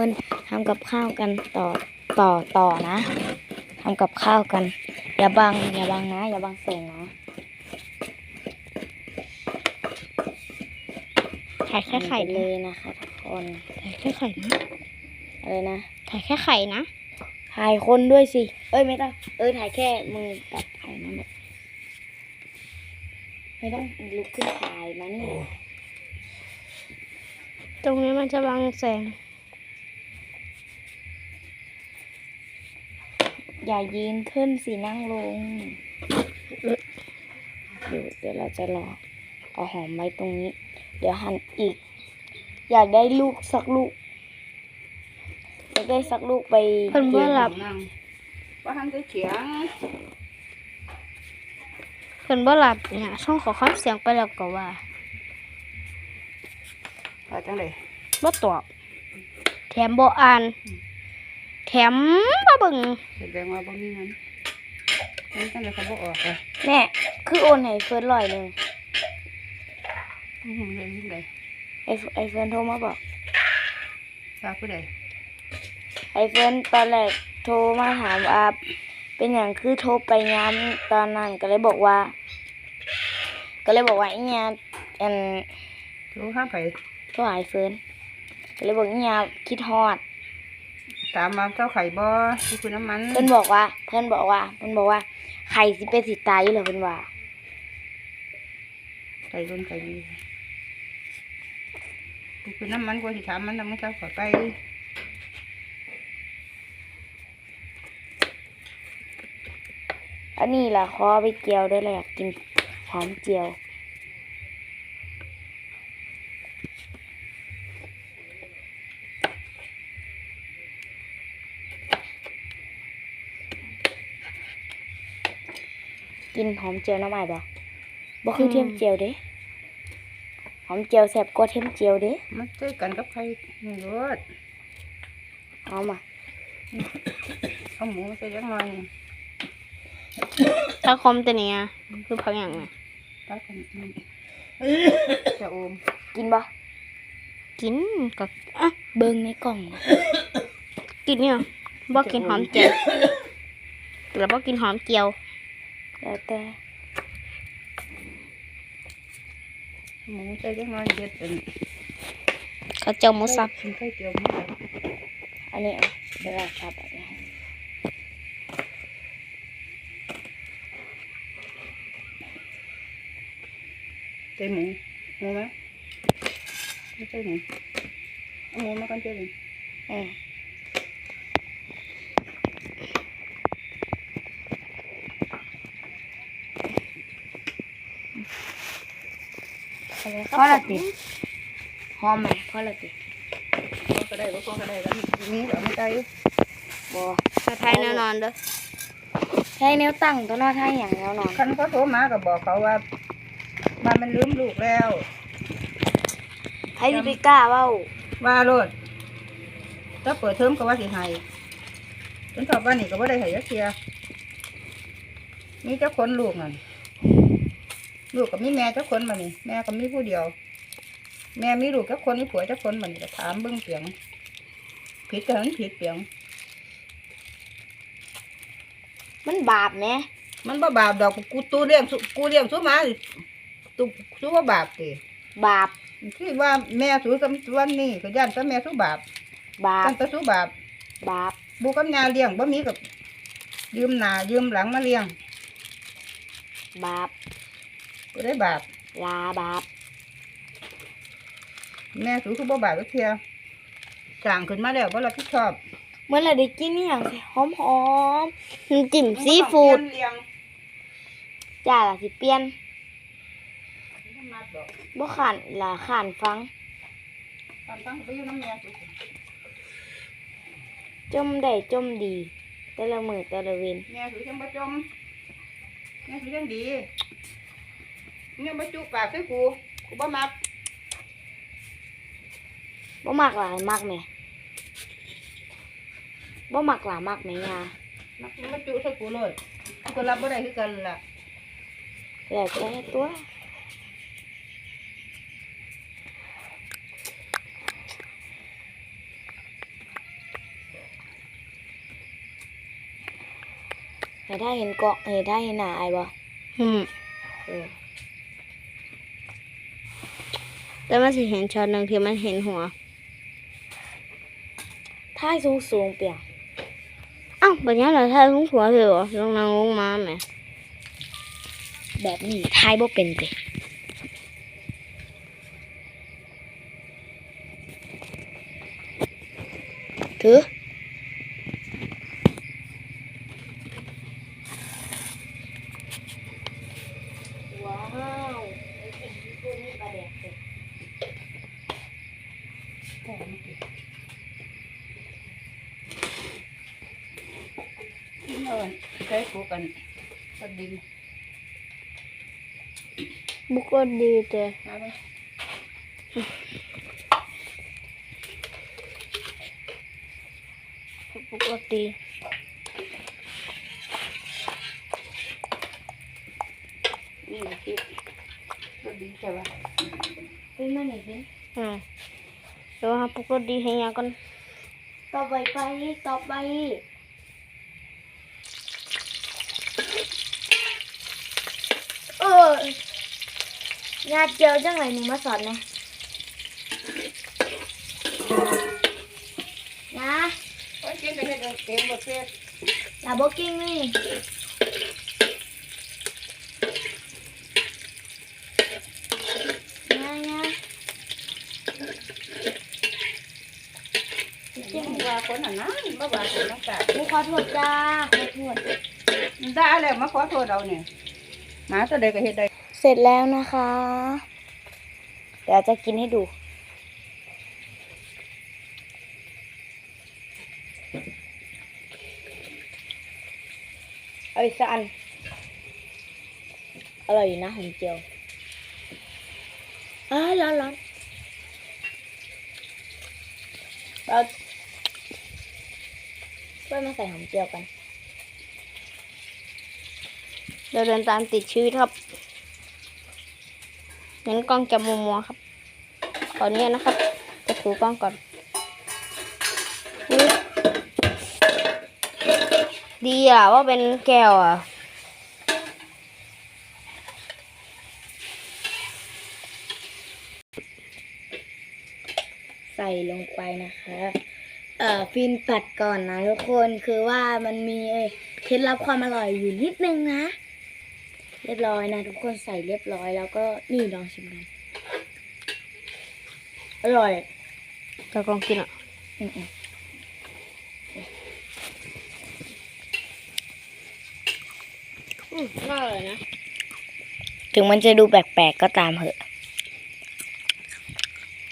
คนทำกับข้าวกันต่อต่อต่อนะทำกับข้าวกัน อย่าบัง อย่าบังนะ อย่าบังแสงนะถ่ายแค่ไข่เลเลยยนะคะทุกคนถ่ายแค่ไข่นะอะไรนะถ่ายแค่ไข่นะถ่ายคนด้วยสิ เอ้ยไม่ต้อง เอ้ยถ่ายแค่มือกับถ่ายนั่นแหละไม่ต้องลุกขึ้นถ่ายมานี่ตรงนี้มันจะบังแสง อย่ายืนขึ้นสินั่งลงเดี๋ยวเดี๋ยวเราจะรอเอาหอมไว้ตรงนี้ เดี๋ยวหั่นอีก อยากได้ลูกสักลูกอยากได้สักลูกไปเพิ่นบ่หลับนั่งว่าหันจะเขียงเพิ่นบ่หลับเนี่ยช่องขอความเสียงไปแล้วก็ว่าว่าจังเลยบ่ตอบแถมบ่อ่าน แถมบ่เบิ่งแสดงว่าบ่มีเงินนี่จังเลยเขาบ่ออกเลยแม่คือโอนให้เฟิร์นร้อยหนึ่งอืมเรียนที่ใดไอเฟไอเฟิร์นโทรมาบอกฝากผู้ใดไอเฟิร์นตอนแรกโทรมาถามว่าเป็นอย่างคือโทรไปงานตอนนั้นก็เลยบอกว่า ก็เลยบอกว่าไอ้เนี่ยอันรู้ห้ามไปโทรหาไอเฟิร์นก็เลยบอกไอ้เนี่ยคิดฮอด ตามมาเจ้าไข่บ่ที่คุณน้ำมันเพื่อนบอกว่า เพื่อนบอกว่าเพื่อนบอกว่า ไข่สิเป็นสิตายอยู่เหรอเพื่อนว่าไก่รุ่นไก่ดีที่คุณน้ำมันกว่าสิถามมันทำมันเจ้าขอไปอันนี้ล่ะขอเอาไปเจียวด้วยเลยอยากกินหอมเจียว กินหอมเจียวน้ำใหม่บ่บ่คือเทียมเจียวเด้หอมเจียวแซ่บกว่าเทียมเจียวเด้มันเจอกันกับไข่นี่รสเอามาเอาหมูมาใส่ยังหน่อยถ้าคมตัวเนี้ยคือพักอย่างน่ะตักกันอืมจะโอมกินบ่กินก็อะเบิ่งในกล่องนะกินเนี่ยบ่กินหอมเจียวแล้วบ่กินหอมเจียว แล้วแต่หมูใส่ยังหน่อยเด็ดเป็นข้าวเจียวหมูสับ กินไข่ เจียวหมูสับอันนี้เอาเดี๋ยวเราชอบแบบนี้ให้ใส่หมูหมูไหมไม่ใช่หมูเอาหมูมากันเจอเลยอืมพอละติหอมไหมพอละติพอก็ได้บ่พอก็ได้แล้วนี่เอาไม่ได้อยู่บอชาไทยแน่นอนเด้อใช้แนวตั้งตัวนอท่าอย่างแนวนอนคันเขาโทรมาก็บอกเขาว่าบ้านมันลืมลูกแล้วให้สิไปกล้าเว้าว่าโลดถ้าเปิดเทอมก็ว่าสิให้จนสอบบ้านนี่ก็บ่ได้ให้ยักเทียมีเจ้าคนลูกนั่น ลูกกับมีแม่เจ้าคนมานี่แม่ก็มีผู้เดียว แม่มีลูกเจ้าคนมีผัวเจ้าคนมานี่ก็ถามเบิ่งเปียงผิดก็หันผิดเปียง มันบาปไหมมันบ่บาปดอกกูตู้เลี้ยงสุกูเลี้ยงสุมาสิตู้สุว่าบาปติบาปคือว่าแม่สุสำวันนี้ก็ย่านแต่แม่สุบาปบาปตั้งแต่สุบาปบาปบุกับยาเลี้ยงบ่มีกับยืมหน้ายืมหลังมาเลี้ยงบาป ก็ได้บาปลาบาปแม่สุคือบ่บาปก็เทียสั่งขึ้นมาแล้วบ่รับผิดชอบเมื่อไหรได้กินนี่อย่างหอมหอมน้ำจิ้มซีฟู้ดเลี้ยงๆจ้าล่ะสิเปลี่ยนน้ำมัดดอกบ่ขานล่ะขานฟังตอนตั้งไปอยู่น้ำแม่สุจมได้จมดี แต่ละมือแต่ละเวนแม่สุจังบ่จมแม่สุจังดี เนี่ยมาจุปากคือกูกูบ่มักบ่มักหลายมากไหม่บ่มักหลายมากไหม่ยามักมาจุใส่กูเลยกูรับบ่ได้คือกันล่ะแล้แค่ตัวเห็นได้เห็นเกาะเห็นได้เห็นหนาไอ้บ่อืมเออ แล้วมันสิเห็นช็อตหนึ่งที่มันเห็นหัวถ้าสูงสูงๆเปียกเอ้าแบบนี้เราถ่ายหัวหัวเลยเหรอลงนางลงมาไหมแบบนี้ทายบ่เป็นเตถือ ว้าวไอ้สิ่งที่พูดนี่ประเด็กเลย กิน เลยใช้กูกันก็ดินบุกก็ดีแต่เอาไหมบุกก็ดีนี่คิดก็ดีใช่ปะเป็นมาไหนเป็นอืมเดี๋ยวหาบุกก็ดีให้ยาก่อนต่อไปไปต่อไป เออ งาเจียวจังไรหนูมาสอนนะนะโอ้ยกินกันได้เต็มหมดเสียลาบอกกิ้งนี่งางาจริงว่าคนอันนั้นบ่ว่าคนนั้นกะหนูขอโทษจ้าขอโทษได้แล้วมาขอโทษเราเนี่ยหมาตัวใดก็เฮ็ดได้ เสร็จแล้วนะคะ เดี๋ยวจะกินให้ดู เอาอีกสักอัน อร่อยอยู่นะหอมเจียวอ้าร้อนร้อนเราช่วยมาใส่หอมเจียวกัน เดี๋ยวเดินตามติดชีวิตครับ เห็นกล้องจะมัวมัวครับขออนุญาตนะครับ จะถูกล้องก่อน ดีอะว่าเป็นแก้วอะใส่ลงไปนะคะ เอ่อฟินตัดก่อนนะทุกคนคือว่ามันมีเคล็ดลับความอร่อยอยู่นิดนึงนะ เรียบร้อยนะ ทุกคนใส่เรียบร้อยแล้วก็นี่ลองชิมกันอร่อยจะลองกินอะอืมอืมน่าอร่อยนะๆถึงมันจะดูแปลกๆก็ตามเหอะ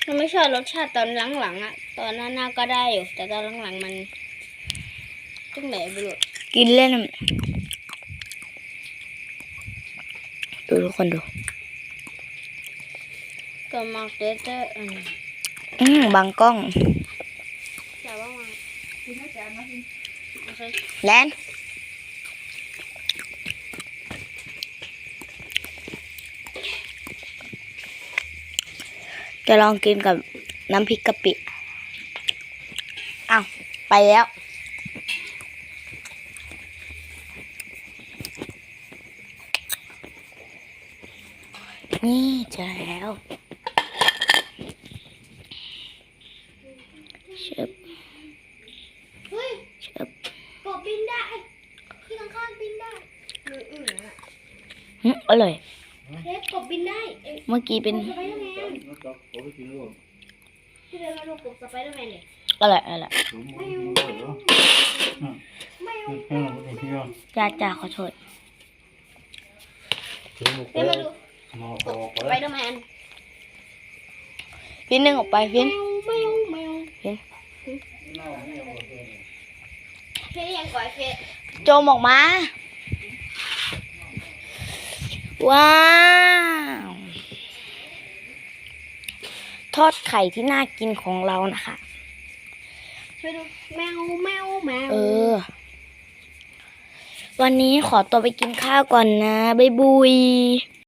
มันไม่ชอบรสชาติตอนหลังๆอะ ตอนหน้าๆก็ได้อยู่ แต่ตอนหลังๆมันจังไหนไม่รู้กินเล่น ดูทุกคนดูก็มากเด้อเด้ออืมอืมบางกล้องแต่ว่ามากินอาจารย์มากินโอเคแลนจะลองกินกับน้ำพริกกะปิ อ้าว ไปแล้ว นี่เจอแล้วเชิบเฮ้ยเชิบกบบินได้ ที่ข้างๆบินได้หรืออื่นอะหึอร่อยเทปกบบินได้เอ้ยเมื่อกี้เป็นสไปเดอร์แมนที่เดินมาดูกบสไปเดอร์แมนเนี่ยอร่อยอร่อยจ้าจ้าขอโทษเดินมาดู สไปเดอร์แมนพี่นึ่งออกไปพี่แมวแมวเห็นเคยังก่อยเคโจมออกมา ว้าว ทอดไข่ที่น่ากินของเรานะคะช่วยดูแมวแมวแมวเออ วันนี้ขอตัวไปกินข้าวก่อนนะ บ๊ายบุย